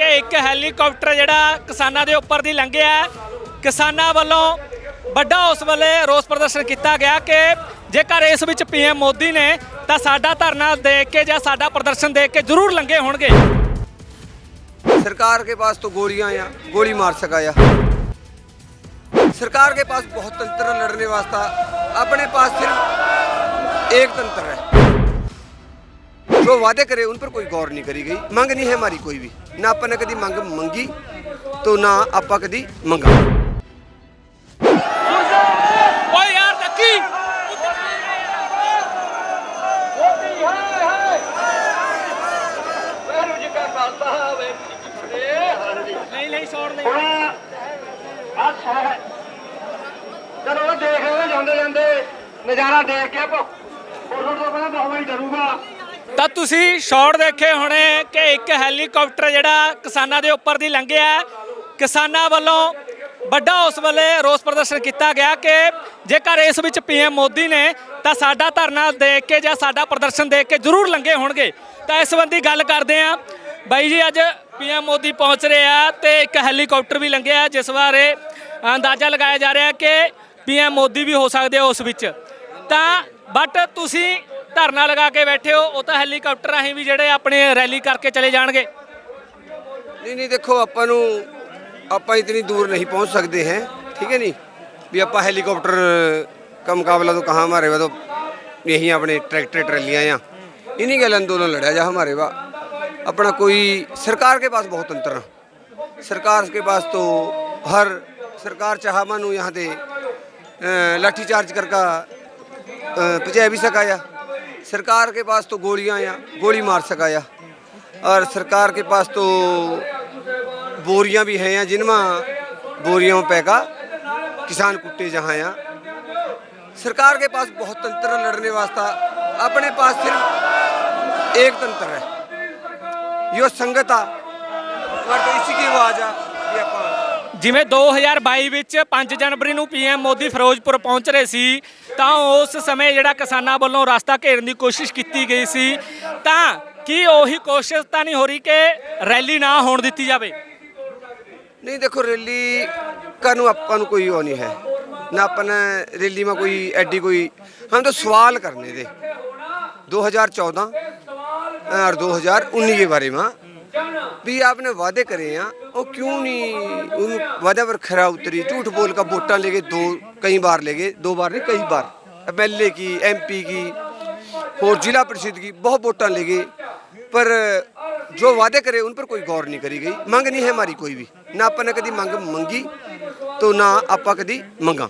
ਕਿ ਇੱਕ ਹੈਲੀਕਾਪਟਰ ਜਿਹੜਾ ਕਿਸਾਨਾਂ ਦੇ ਉੱਪਰ ਦੀ ਲੰਘਿਆ ਹੈ। ਕਿਸਾਨਾਂ ਵੱਲੋਂ ਵੱਡਾ ਉਸ ਵੇਲੇ ਰੋਸ ਪ੍ਰਦਰਸ਼ਨ ਕੀਤਾ ਗਿਆ ਕਿ ਜੇਕਰ ਇਸ ਵਿੱਚ ਪੀਐਮ ਮੋਦੀ ਨੇ ਤਾਂ ਸਾਡਾ ਧਰਨਾ ਦੇਖ ਕੇ ਜਾਂ ਸਾਡਾ ਪ੍ਰਦਰਸ਼ਨ ਦੇਖ ਕੇ ਜ਼ਰੂਰ ਲੰਘੇ ਹੋਣਗੇ सरकार के पास तो गोलियां या गोली मार सका या सरकार के पास बहुत तंत्र लड़ने वास्ता अपने पास सिर्फ एक तंत्र है जो वादे करे उन पर कोई गौर नहीं करी गई मंग नहीं है हमारी कोई भी ना अपन ने कभी मंग मंगी तो ना आपा कभी मंगा ਓਏ ਯਾਰ ਲੱਕੀ ਨਹੀਂ ਨਹੀਂ ਛੋੜ ਨਹੀਂ ਚਲੋ ਦੇਖ ਰਹੇ ਜਾਂਦੇ ਜਾਂਦੇ ਨਜ਼ਾਰਾ ਦੇਖ ਕੇ ਭੁੱਖ ਫੋਟੋ ਤੋਂ ਪਹਿਲਾਂ ਬਹੁਤ ਵਾਰੀ ਡਰੂਗਾ ਤਾਂ ਤੁਸੀਂ ਸ਼ਾਟ ਦੇਖੇ ਹੋਣੇ ਕਿ ਇੱਕ ਹੈਲੀਕਾਪਟਰ ਜਿਹੜਾ ਕਿਸਾਨਾਂ ਦੇ ਉੱਪਰ ਦੀ ਲੰਘਿਆ ਕਿਸਾਨਾਂ ਵੱਲੋਂ ਵੱਡਾ ਉਸ ਵੇਲੇ ਰੋਸ ਪ੍ਰਦਰਸ਼ਨ ਕੀਤਾ ਗਿਆ ਕਿ ਜੇਕਰ ਇਸ ਵਿੱਚ ਪੀਐਮ ਮੋਦੀ ਨੇ ਤਾਂ ਸਾਡਾ ਧਰਨਾ ਦੇਖ ਕੇ ਜਾਂ ਸਾਡਾ ਪ੍ਰਦਰਸ਼ਨ ਦੇਖ ਕੇ ਜ਼ਰੂਰ ਲੰਘੇ ਹੋਣਗੇ। ਤਾਂ ਇਸ ਸੰਬੰਧੀ ਗੱਲ ਕਰਦੇ ਆ ਬਾਈ ਜੀ, ਅੱਜ ਪੀਐਮ ਮੋਦੀ ਪਹੁੰਚ ਰਹੇ ਆ ਤੇ ਇੱਕ ਹੈਲੀਕਾਪਟਰ ਵੀ ਲੰਘਿਆ ਜਿਸ ਬਾਰੇ ਅੰਦਾਜ਼ਾ ਲਗਾਇਆ ਜਾ ਰਿਹਾ ਕਿ ਪੀਐਮ ਮੋਦੀ ਵੀ ਹੋ ਸਕਦੇ ਆ ਉਸ ਵਿੱਚ। ਤਾਂ ਬਟ ਤੁਸੀਂ ਧਰਨਾ ਲਗਾ ਕੇ ਬੈਠੇ ਹੋ ਉਹ ਤਾਂ ਹੈਲੀਕਾਪਟਰ ਰਾਹੀਂ ਵੀ ਜਿਹੜੇ ਆਪਣੇ ਰੈਲੀ ਕਰਕੇ ਚਲੇ ਜਾਣਗੇ नहीं नहीं देखो ਆਪਾਂ ਨੂੰ ਆਪਾਂ इतनी दूर नहीं पहुंच सकते हैं ठीक है नहीं भी ਆਪਾਂ हेलीकॉप्टर का मुकाबला तो कहाँ हमारे वह तो यही अपने ट्रैक्टर ट्रैलियाँ या इन्हीं गल आंदोलन लड़ा जा हमारे वा अपना कोई सरकार के पास बहुत अंतर है सरकार के पास तो हर सरकार चाह मानू यहाँ ते अ, लाठी चार्ज करका पहुँचा भी सका या सरकार के पास तो गोलियाँ या गोली मार सका या। और सरकार के पास तो बोरियाँ भी हैं या जिनमें बोरियों पे का किसान कुट्टे जहाँ या। सरकार के पास बहुत तंत्र लड़ने वास्ता अपने पास सिर्फ़ एक तंत्र है। यो संगत तो इसी की आवाज़ आ ਜਿਵੇਂ 2022 ਵਿੱਚ 5 ਜਨਵਰੀ ਨੂੰ ਪੀਐਮ ਮੋਦੀ ਫਿਰੋਜ਼ਪੁਰ ਪਹੁੰਚ ਰਹੇ ਸੀ ਤਾਂ ਉਸ ਸਮੇਂ ਜਿਹੜਾ ਕਿਸਾਨਾਂ ਵੱਲੋਂ ਰਸਤਾ ਘੇਰਨ ਦੀ ਕੋਸ਼ਿਸ਼ ਕੀਤੀ ਗਈ ਸੀ ਤਾਂ ਕੀ ਉਹੀ ਕੋਸ਼ਿਸ਼ ਤਾਂ ਨਹੀਂ ਹੋ ਰਹੀ ਕਿ ਰੈਲੀ ਨਾ ਹੋਣ ਦਿੱਤੀ ਜਾਵੇ नहीं देखो रैली का नु अपन ਨੂੰ कोई वो नहीं है ना अपन रैली में कोई एडी कोई हम तो सवाल करने थे 2014 और 2019 के बारे में भी आपने वादे करे हैं वो क्यों नहीं उन वादे पर खरा उतरी झूठ बोल का वोटा ले गए दो कई बार ले गए दो बार नहीं कई बार एमएलए की एमपी की और जिला परिषद की बहुत वोटा ले गए पर जो वादे करे उन पर कोई गौर नहीं करी गई मंग नहीं है हमारी कोई भी ना अपन ने कभी मंग मंगी तो ना आपा कभी मंगा